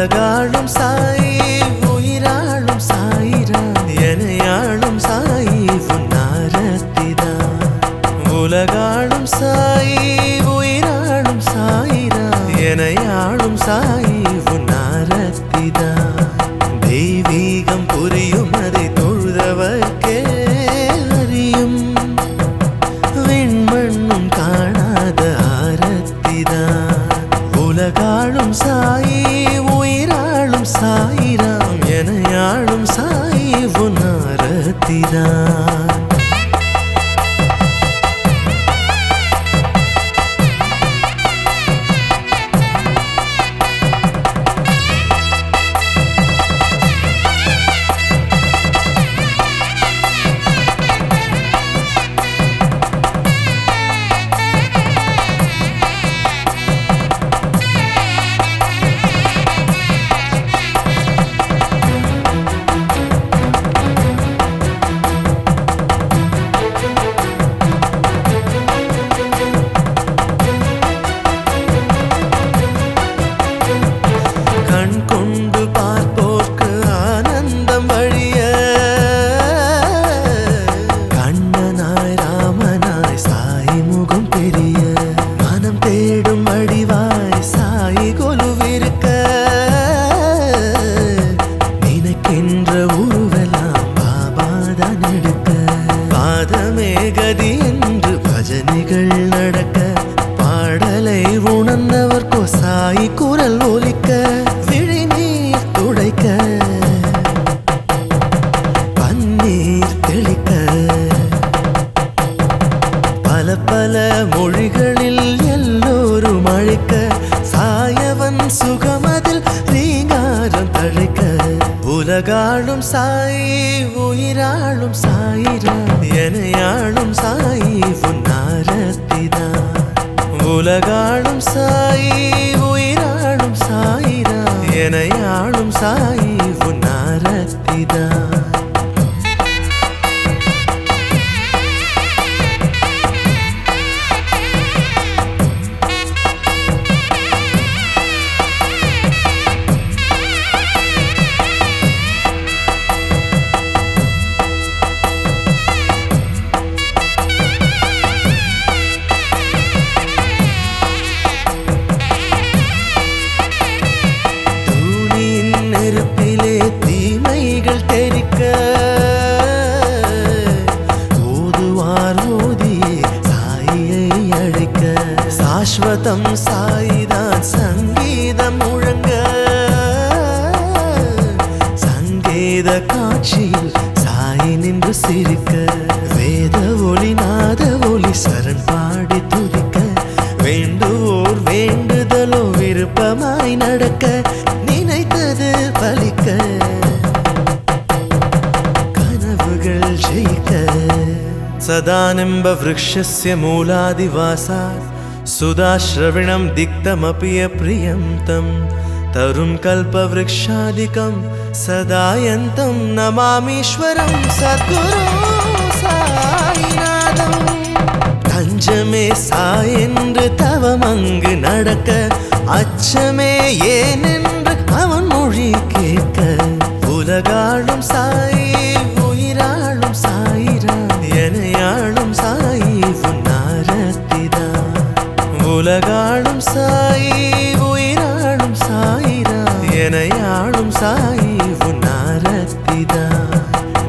உலகாளும் சாயி உயிராளும் சாயிரா எனையாளும் சாயி உன்னாரத்திதான் உலகாளும் சாயி உயிராளும் சாயிரா எனையாளும் சாயி உன்னாரத்திதான் தெய்வீகம் புரியும் அதை தொழுதவர்க்கே அறியும் விண்மண்ணும் காணாத ஆரத்திதான் உலகாளும் சாயி சாயிராம் என யாழும் சாய் உன் நினைக்கின்ற உருவெல்லாம் பாபாதான் எடுக்க பாதமே கதி என்று பஜனைகள் நடக்க. பாடலை உணர்ந்தவர் கொசாய் குரல் ஒலிக்க. விழிநீர் துடைக்க. பன்னீர் தெளிக்க. பல பல மொழிகளில் எல்லோரும் அழைக்க. சாயவன் சுகமதில் உலகாளும் சாய் உயிராளும் சாயிரா எனையாளும் சாயி உன்னாரத்திதான் உலகாளும் சாயி உயிராளும் சாயிரா எனையாளும் சாயி உன்னாரத்திதான் சாயை அழைக்க. சாஸ்வதம் சாய்தான் சங்கீதம் முழங்க. சங்கீத காட்சியில் சாய் நின்று சிரிக்க. வேத ஒளி நாத ஒளி சரண் பாடி துதிக்க. வேண்டுவோர் வேண்டுதலோ விருப்பமாய் நடக்க. सदानिम्ब वृक्षस्य मूलादिवासात् सुधाश्रविणं दिक्तमपि अप्रियं तं तरुं कल्पवृक्षादिकं सदायन्तं नमामीश्वरं सद्गुरो சாய்நாதம் தஞ்சமே சாயென்று தவம் அங்கு நடக்க அச்சமே ஏனென்று ஆளும் சாயி உயிராளும் சாயிரா. என ஆளும் சாயி உன் ஆரத்திதா.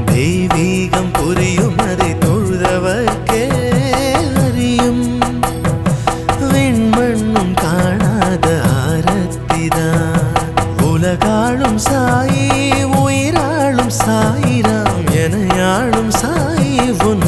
தெய்வீகம் புரியும் அதை தொழுதவர்க்கே அறியும். விண்மண்ணும் காணாத ஆரத்திதா. உலகாளும் சாயி உயிராளும் சாயிராம் என ஆளும் சாயி உன்